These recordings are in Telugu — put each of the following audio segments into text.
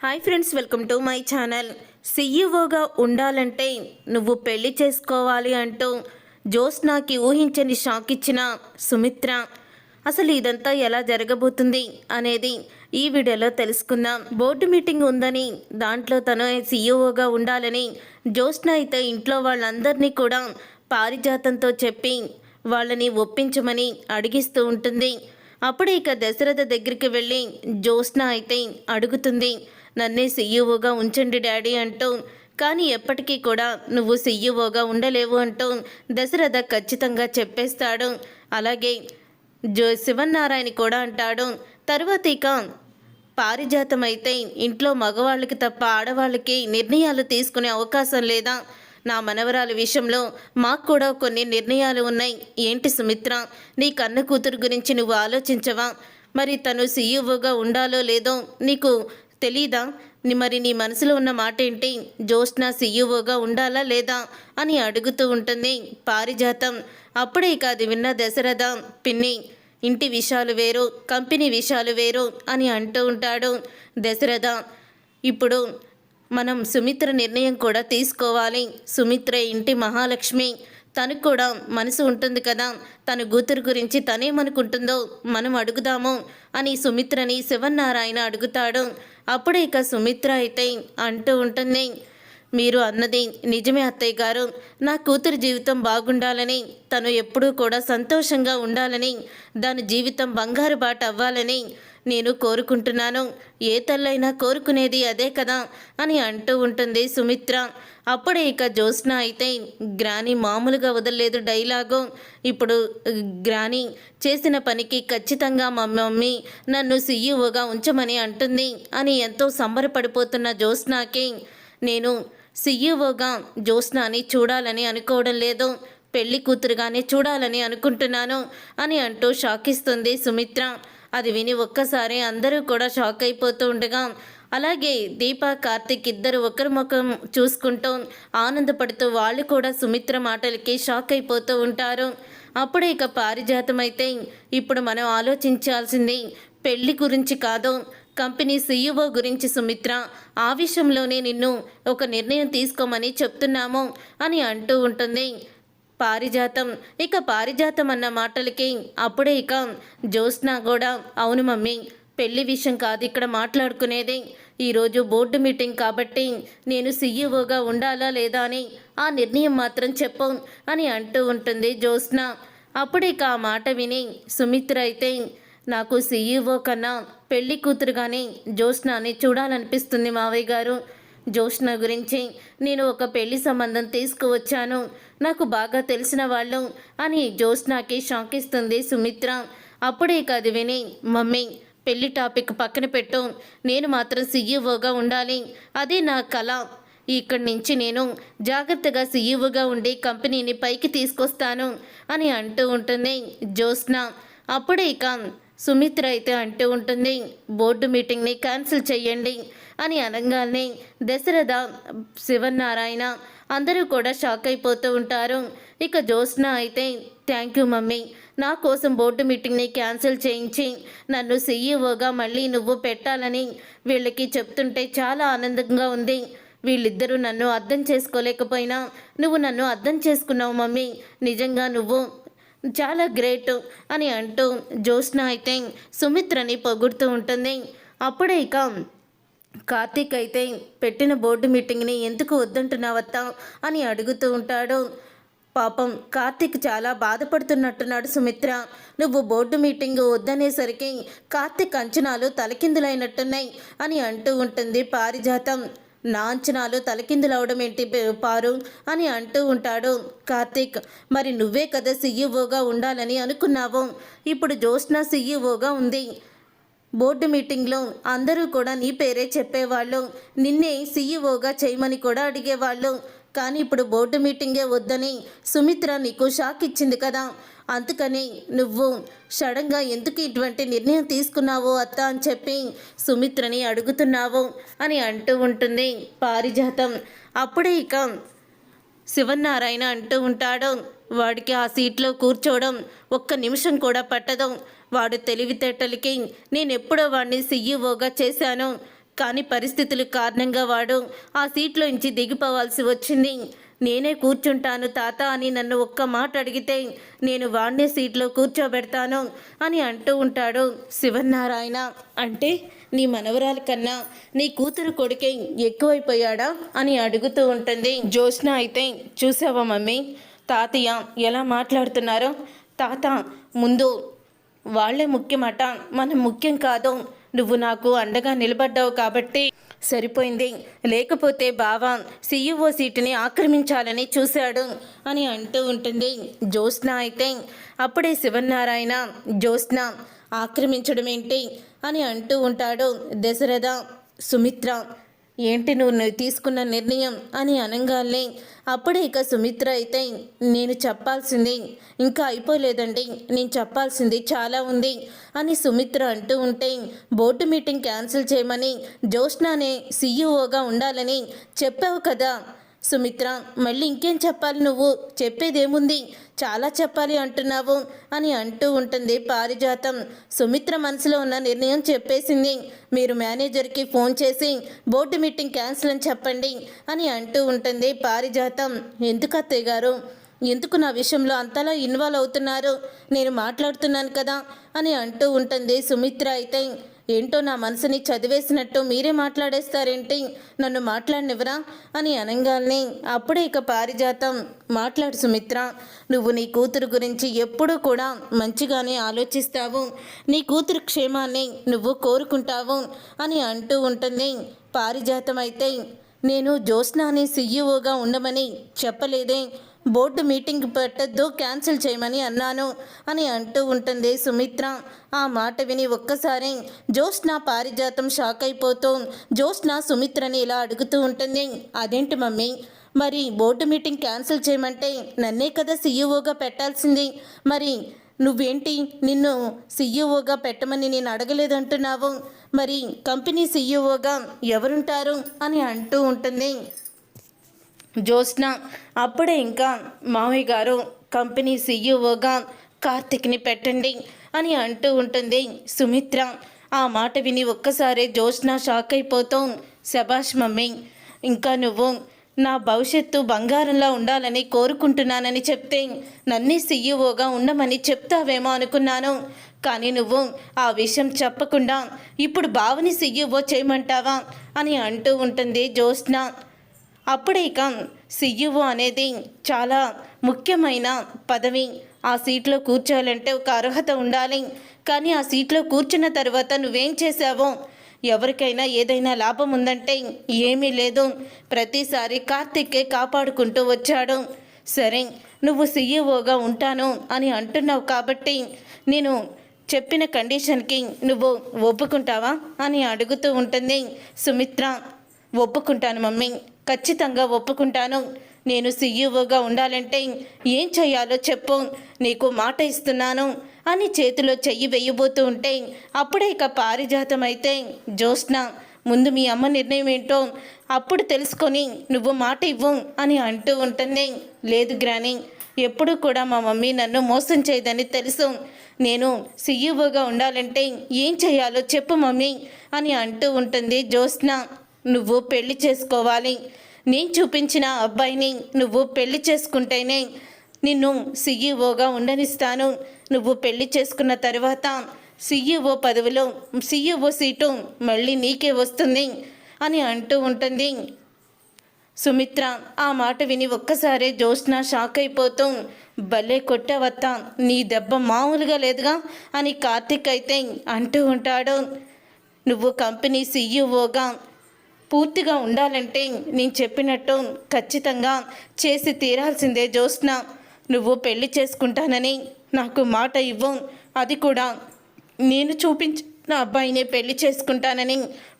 Hi friends welcome to my channel సీఈఓగా ఉండాలంటే నువ్వు పెళ్ళి చేసుకోవాలి అంటూ జ్యోత్స్నాకి ఊహించని షాక్ ఇచ్చిన సుమిత్ర అసలు ఇదంతా ఎలా జరగబోతుంది? అనేది ఈ వీడియోలో తెలుసుకుందాం. బోర్డు మీటింగ్ ఉందని దాంట్లో తను సీఈఓగా ఉండాలని జ్యోత్స్న అయితే ఇంట్లో వాళ్ళందరినీ కూడా పారిజాతంతో చెప్పి వాళ్ళని ఒప్పించమని అడిగిస్తూ ఉంటుంది. అప్పుడు ఇక దశరథ దగ్గరికి వెళ్ళి జ్యోత్స్న అయితే అడుగుతుంది నన్నే సీఈఓగా ఉంచండి డాడీ అంటూ కానీ ఎప్పటికీ కూడా నువ్వు సీఈఓగా ఉండలేవు అంటూ దశరథ ఖచ్చితంగా చెప్పేస్తాడు. అలాగే జో శివన్నారాయణ కూడా అంటాడు. తర్వాత ఇక పారిజాతం అయితే ఇంట్లో మగవాళ్ళకి తప్ప ఆడవాళ్ళకి నిర్ణయాలు తీసుకునే అవకాశం లేదా? నా మనవరాల విషయంలో మాకు కూడా కొన్ని నిర్ణయాలు ఉన్నాయి. ఏంటి సుమిత్ర? నీ కన్న కూతురు గురించి నువ్వు ఆలోచించవా? మరి తను సీఈఓగా ఉండాలో లేదో నీకు తెలీదా? ని- మరి నీ మనసులో ఉన్న మాట ఏంటి జ్యోత్స్న సీఈఓగా ఉండాలా లేదా? అని అడుగుతూ ఉంటుంది పారిజాతం. అప్పుడే ఇక అది విన్న దశరథ పిన్ని ఇంటి విషయాలు వేరు కంపెనీ విషయాలు వేరు అని అంటూ ఉంటాడు దశరథ. ఇప్పుడు మనం సుమిత్ర నిర్ణయం కూడా తీసుకోవాలి. సుమిత్ర ఇంటి మహాలక్ష్మి. తనకు కూడా మనసు ఉంటుంది కదా? తన కూతురు గురించి తనేమనుకుంటుందో మనం అడుగుదాము అని సుమిత్రని శివన్నారాయణ అడుగుతాడు. అప్పుడే ఇక సుమిత్ర అయితే అంటూ ఉంటుంది మీరు అన్నది నిజమే అత్తయ్య గారు. నా కూతురు జీవితం బాగుండాలని తను ఎప్పుడూ కూడా సంతోషంగా ఉండాలని దాని జీవితం బంగారు బాట అవ్వాలని నేను కోరుకుంటున్నాను. ఏ తల్లైనా కోరుకునేది అదే కదా అని అంటూ ఉంటుంది సుమిత్ర. అప్పుడే ఇక జ్యోత్స్న అయితే గ్రాని మామూలుగా వదలలేదు డైలాగు. ఇప్పుడు గ్రాని చేసిన పనికి ఖచ్చితంగా మా మమ్మీ నన్ను సీఈఓగా ఉంచమని అంటుంది అని ఎంతో సంబరపడిపోతున్న జ్యోత్స్నాకి నేను సీఈఓగా జ్యోత్స్నాని చూడాలని అనుకోవడం లేదు. పెళ్ళి కూతురుగానే చూడాలని అనుకుంటున్నాను అని అంటూ షాక్ ఇస్తుంది సుమిత్ర. అది విని ఒక్కసారి అందరూ కూడా షాక్ అయిపోతూ ఉండగా అలాగే దీప కార్తిక్ ఇద్దరు ఒకరి ముఖం చూసుకుంటూ ఆనందపడుతూ వాళ్ళు కూడా సుమిత్ర మాటలకి షాక్ అయిపోతూ ఉంటారు. అప్పుడే ఇక పారిజాతం అయితే ఇప్పుడు మనం ఆలోచించాల్సింది పెళ్ళి గురించి కాదు. కంపెనీ సీఈఓ గురించి సుమిత్ర ఆ విషయంలోనే నిన్ను ఒక నిర్ణయం తీసుకోమని చెప్తున్నాము అని అంటూ ఉంటుంది. పారిజాతం. ఇక పారిజాతం అన్న మాటలకి అప్పుడే ఇక జ్యోత్స్న కూడా అవును మమ్మీ పెళ్ళి విషయం కాదు ఇక్కడ మాట్లాడుకునేది. ఈరోజు బోర్డు మీటింగ్ కాబట్టి నేను సీఈఓగా ఉండాలా లేదా అని ఆ నిర్ణయం మాత్రం చెప్పు అని అంటూ ఉంటుంది జ్యోత్స్న. అప్పుడే ఇక ఆ మాట విని సుమిత్ర అయితే నాకు సీఈఓ కన్నా పెళ్ళి కూతురుగానే జ్యోత్స్నాని చూడాలనిపిస్తుంది మావయ్య గారు. జ్యోత్స్న గురించి నేను ఒక పెళ్ళి సంబంధం తీసుకువచ్చాను. నాకు బాగా తెలిసిన వాళ్ళు అని జ్యోత్స్నాకి షాక్ ఇస్తుంది సుమిత్ర. అప్పుడే కది అది విని మమ్మీ పెళ్ళి టాపిక్ పక్కన పెట్టు. నేను మాత్రం సీఈఓగా ఉండాలి. అదే నా కళ. ఇక్కడి నుంచి నేను జాగ్రత్తగా సీఈఓగా ఉండి కంపెనీని పైకి తీసుకొస్తాను అని అంటూ ఉంటుంది జ్యోత్స్న. అప్పుడే ఇక సుమిత్ర అయితే అంటూ ఉంటుంది బోర్డు మీటింగ్ని క్యాన్సిల్ చేయండి అని అనగానే దశరథ శివనారాయణ అందరూ కూడా షాక్ అయిపోతూ ఉంటారు. ఇక జ్యోత్స్న అయితే థ్యాంక్ యూ మమ్మీ నా కోసం బోర్డు మీటింగ్ని క్యాన్సిల్ చేయించి నన్ను సీఈఓగా మళ్ళీ నువ్వు పెట్టాలని వీళ్ళకి చెప్తుంటే చాలా ఆనందంగా ఉంది. వీళ్ళిద్దరూ నన్ను అర్థం చేసుకోలేకపోయినా నువ్వు నన్ను అర్థం చేసుకున్నావు మమ్మీ. నిజంగా నువ్వు చాలా గ్రేట్ అని అంటూ జ్యోత్స్న అయితే సుమిత్రని పొగుడుతూ ఉంటుంది. అప్పుడే ఇక కార్తీక్ అయితే పెట్టిన బోర్డు మీటింగ్ని ఎందుకు వద్దంటున్నావత్తా అని అడుగుతూ ఉంటాడు. పాపం కార్తీక్ చాలా బాధపడుతున్నట్టున్నాడు సుమిత్ర. నువ్వు బోర్డు మీటింగ్ వద్దనేసరికి కార్తీక్ అంచనాలు తలకిందులైనట్టున్నాయి అని అంటూ ఉంటుంది పారిజాతం. నా అంచనాలు తలకిందులవడం ఏంటి పే- పారు? అని అంటూ ఉంటాడు కార్తీక్. మరి నువ్వే కదా సీఈఓగా ఉండాలని అనుకున్నావు. ఇప్పుడు జ్యోత్స్న సీఈఓగా ఉంది. బోర్డు మీటింగ్లో అందరూ కూడా నీ పేరే చెప్పేవాళ్ళు. నిన్నే సీఈఓగా చేయమని కూడా అడిగేవాళ్ళు. కానీ ఇప్పుడు బోర్డు మీటింగే వద్దని సుమిత్ర నీకు షాక్ ఇచ్చింది కదా. అందుకని నువ్వు సడన్గా ఎందుకు ఇటువంటి నిర్ణయం తీసుకున్నావో అత్త అని చెప్పి సుమిత్రని అడుగుతున్నావు అని అంటూ ఉంటుంది పారిజాతం. అప్పుడే ఇక శివనారాయణ అంటూ ఉంటాడు. వాడికి ఆ సీట్లో కూర్చోవడం ఒక్క నిమిషం కూడా పట్టదు. వాడు తెలివితేటలకి నేను ఎప్పుడో వాడిని సీఈఓగా చేశాను. కానీ పరిస్థితుల కారణంగా వాడు ఆ సీట్లో నుంచి దిగిపోవాల్సి వచ్చింది. నేనే కూర్చుంటాను తాత అని నన్ను ఒక్క మాట అడిగితే నేను వాడినే సీట్లో కూర్చోబెడతాను అని అంటూ ఉంటాడు శివనారాయణ అంటే నీ మనవరాలి కన్నా నీ కూతురు కొడుకే ఎక్కువైపోయాడా అని అడుగుతూ ఉంటుంది. జ్యోత్స్న అయితే చూసావా మమ్మీ? తాతయ్య ఎలా మాట్లాడుతున్నారో? తాత ముందు వాళ్ళే ముఖ్యమట. మనం ముఖ్యం కాదు. నువ్వు నాకు అండగా నిలబడ్డావు కాబట్టి సరిపోయింది. లేకపోతే బావ సీఈఓ సీటుని ఆక్రమించాలని చూశాడు అని అంటూ ఉంటుంది జ్యోత్స్న అయితే. అప్పుడే శివనారాయణ జ్యోత్స్న ఆక్రమించడం ఏంటి అని అంటూ ఉంటాడు దశరథ సుమిత్ర. ఏంటి నువ్వు నువ్వు తీసుకున్న నిర్ణయం? అని అనగానే అప్పుడే ఇక సుమిత్ర అయితే నేను చెప్పాల్సింది ఇంకా అయిపోలేదండి. నేను చెప్పాల్సింది చాలా ఉంది అని సుమిత్ర అంటూ ఉంటే బోర్డు మీటింగ్ క్యాన్సిల్ చేయమని జ్యోష్నానే సీఈఓగా ఉండాలని చెప్పావు కదా సుమిత్ర. మళ్ళీ ఇంకేం చెప్పాలి నువ్వు? చెప్పేదేముంది? చాలా చెప్పాలి అంటున్నావు అని అంటూ ఉంటుంది పారిజాతం. సుమిత్ర మనసులో ఉన్న నిర్ణయం చెప్పేసింది. మీరు మేనేజర్కి ఫోన్ చేసి బోర్డు మీటింగ్ క్యాన్సిల్ అని చెప్పండి అని అంటూ ఉంటుంది పారిజాతం. ఎందుకు అత్తయ్య గారు? ఎందుకు నా విషయంలో అంతలా ఇన్వాల్వ్ అవుతున్నారు? నేను మాట్లాడుతున్నాను కదా అని అంటూ ఉంటుంది సుమిత్ర అయితే. ఏంటో నా మనసుని చదివేసినట్టు మీరే మాట్లాడేస్తారేంటి? నన్ను మాట్లాడినివరా అని అనగానే అప్పుడే ఇక పారిజాతం. మాట్లాడు సుమిత్ర. నువ్వు నీ కూతురు గురించి ఎప్పుడూ కూడా మంచిగానే ఆలోచిస్తావు. నీ కూతురు క్షేమాన్ని నువ్వు కోరుకుంటావు అని అంటూ ఉంటుంది. పారిజాతం అయితే నేను జ్యోత్స్నాని సీఈఓగా ఉండమని చెప్పలేదే. బోర్డు మీటింగ్ పెట్టద్దు క్యాన్సిల్ చేయమని అన్నాను అని అంటూ ఉంటుంది సుమిత్ర. ఆ మాట విని ఒక్కసారి జ్యోత్స్న పారిజాతం షాక్ అయిపోతూ జ్యోత్స్న సుమిత్రని ఇలా అడుగుతూ ఉంటుంది. అదేంటి మమ్మీ? మరి బోర్డు మీటింగ్ క్యాన్సిల్ చేయమంటే నన్నే కదా సీఈఓగా పెట్టాల్సింది. మరి నువ్వేంటి? నిన్ను సీఈఓగా పెట్టమని నేను అడగలేదంటున్నావు మరి కంపెనీ సీఈఓగా ఎవరుంటారు? అని అంటూ ఉంటుంది. జ్యోత్స్న అప్పుడే ఇంకా మామయ్య గారు కంపెనీ సీఈఓగా కార్తిక్ని పెట్టండి అని అంటూ ఉంటుంది. సుమిత్ర ఆ మాట విని ఒక్కసారి జ్యోత్స్న షాక్ అయిపోతాం. శబాష్ మమ్మీ ఇంకా నువ్వు నా భవిష్యత్తు బంగారంలా ఉండాలని కోరుకుంటున్నానని చెప్తే నన్ను సీఈఓగా ఉండమని చెప్తావేమో అనుకున్నాను. కానీ నువ్వు ఆ విషయం చెప్పకుండా ఇప్పుడు బావని సీఈఓ చేయమంటావా అని అంటూ ఉంటుంది జ్యోత్స్న. అప్పుడే ఇక సీఈఓ అనేది చాలా ముఖ్యమైన పదవి. ఆ సీట్లో కూర్చోవాలంటే ఒక అర్హత ఉండాలి. కానీ ఆ సీట్లో కూర్చున్న తర్వాత నువ్వేం చేసావో ఎవరికైనా ఏదైనా లాభం ఉందంటే ఏమీ లేదు. ప్రతిసారి కార్తిక్కే కాపాడుకుంటూ వచ్చాడు. సరే నువ్వు సీఈఓగా ఉంటాను అని అంటున్నావు కాబట్టి నేను చెప్పిన కండిషన్కి నువ్వు ఒప్పుకుంటావా? అని అడుగుతూ ఉంటుంది సుమిత్ర. ఒప్పుకుంటాను మమ్మీ. ఖచ్చితంగా ఒప్పుకుంటాను. నేను సీఈఓగా ఉండాలంటే ఏం చేయాలో చెప్పు. నీకు మాట ఇస్తున్నాను అని చేతిలో చెయ్యి వేయబోతూ ఉంటే అప్పుడే ఇక పారిజాతం అయితే జ్యోత్స్న ముందు మీ అమ్మ నిర్ణయం ఏంటో అప్పుడు తెలుసుకొని నువ్వు మాట ఇవ్వు అని అంటూ ఉంటుంది లేదు గ్రాని ఎప్పుడు కూడా మా మమ్మీ నన్ను మోసం చేయదని తెలుసు. నేను సీఈఓగా ఉండాలంటే ఏం చేయాలో చెప్పు మమ్మీ అని అంటూ ఉంటుంది జ్యోత్స్న. నువ్వు పెళ్ళి చేసుకోవాలి. నేను చూపించిన అబ్బాయిని నువ్వు పెళ్ళి చేసుకుంటేనే నిన్ను సీఈఓగా ఉండనిస్తాను. నువ్వు పెళ్ళి చేసుకున్న తర్వాత సీఈఓ పదవిలో సీఈఓ సీటు మళ్ళీ నీకే వస్తుంది అని అంటూ ఉంటుంది. సుమిత్ర ఆ మాట విని ఒక్కసారే జ్యోత్స్న షాక్ అయిపోతూ భలే కొట్టవత్త నీ దెబ్బ మామూలుగా లేదుగా అని కార్తిక్ అయితే అంటూ ఉంటాడు. నువ్వు కంపెనీ సీఈఓగా పూర్తిగా ఉండాలంటే నేను చెప్పినట్టు ఖచ్చితంగా చేసి తీరాల్సిందే జ్యోత్స్న. నువ్వు పెళ్ళి చేసుకుంటానని నాకు మాట ఇవ్వు. అది కూడా నేను చూపించిన అబ్బాయినే పెళ్ళి చేసుకుంటానని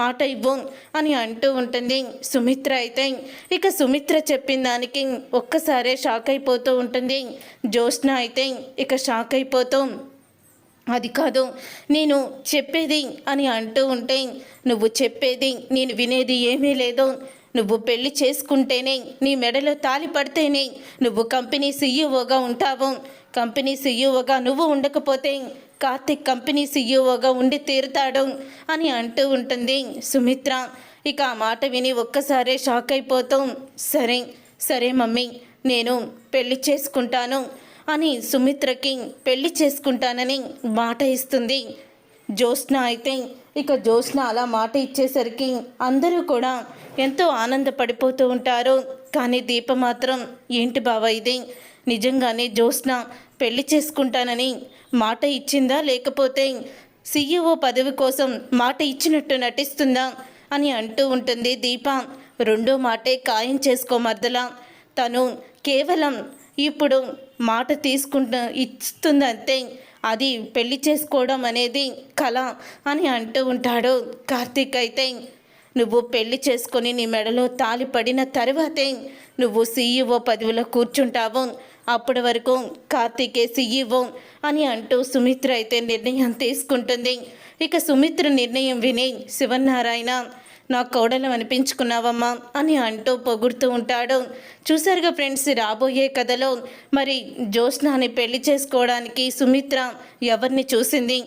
మాట ఇవ్వు అని అంటూ ఉంటుంది సుమిత్ర అయితే. ఇక సుమిత్ర చెప్పిన దానికి ఒక్కసారే షాక్ అయిపోతూ ఉంటుంది. జ్యోత్స్న అయితే ఇక షాక్ అయిపోతూ అది కాదు నేను చెప్పేది అని అంటూ ఉంటే నువ్వు చెప్పేది నేను వినేది ఏమీ లేదు. నువ్వు పెళ్ళి చేసుకుంటేనే నీ మెడలో తాలి పడితేనే నువ్వు కంపెనీ సీఈఓగా ఉంటావు. కంపెనీ సీఈఓగా నువ్వు ఉండకపోతే కార్తిక్ కంపెనీ సీఈఓగా ఉండి తీరుతాడు అని అంటూ ఉంటుంది సుమిత్ర. ఇక ఆ మాట విని ఒక్కసారే షాక్ అయిపోతాం. సరే సరే మమ్మీ నేను పెళ్ళి చేసుకుంటాను. అని సుమిత్రకి పెళ్ళి చేసుకుంటానని మాట ఇస్తుంది. జ్యోత్స్న అయితే ఇక జ్యోత్స్న అలా మాట ఇచ్చేసరికి అందరూ కూడా ఎంతో ఆనందపడిపోతూ ఉంటారు. కానీ దీప మాత్రం ఏంటి బావ ఇది? నిజంగానే జ్యోత్స్న పెళ్ళి చేసుకుంటానని మాట ఇచ్చిందా లేకపోతే సీఈఓ పదవి కోసం మాట ఇచ్చినట్టు నటిస్తుందా అని అంటూ ఉంటుంది దీప. రెండో మాటే ఖాయం చేసుకోమర్దలా తను కేవలం ఇప్పుడు మాట తీసుకుంటూ ఇస్తుందంతే. అది పెళ్ళి చేసుకోవడం అనేది కళ అని అంటూ ఉంటాడు కార్తీక్ అయితే. నువ్వు పెళ్ళి చేసుకొని నీ మెడలో తాలి పడిన తర్వాతే నువ్వు సీఈఓ పదవిలో కూర్చుంటావు. అప్పటి వరకు కార్తీకే సీఈఓ అని అంటూ సుమిత్ర అయితే నిర్ణయం తీసుకుంటుంది. ఇక సుమిత్ర నిర్ణయం విని శివనారాయణ నా కోడలు అనిపించుకున్నావమ్మా అని అంటూ పొగుడుతూ ఉంటాడు. చూసారుగా ఫ్రెండ్స్ రాబోయే కథలో మరి జ్యోత్స్నాని పెళ్ళి చేసుకోవడానికి సుమిత్ర ఎవరిని చూసింది?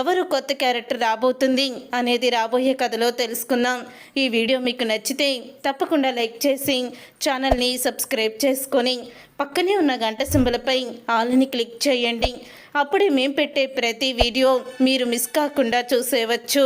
ఎవరు కొత్త క్యారెక్టర్ రాబోతుంది అనేది రాబోయే కథలో తెలుసుకుందాం. ఈ వీడియో మీకు నచ్చితే తప్పకుండా లైక్ చేసి ఛానల్ని సబ్స్క్రైబ్ చేసుకొని పక్కనే ఉన్న గంట సింబలపై ఆల్ని క్లిక్ చేయండి. అప్పుడే మేము పెట్టే ప్రతి వీడియో మీరు మిస్ కాకుండా చూసేవచ్చు.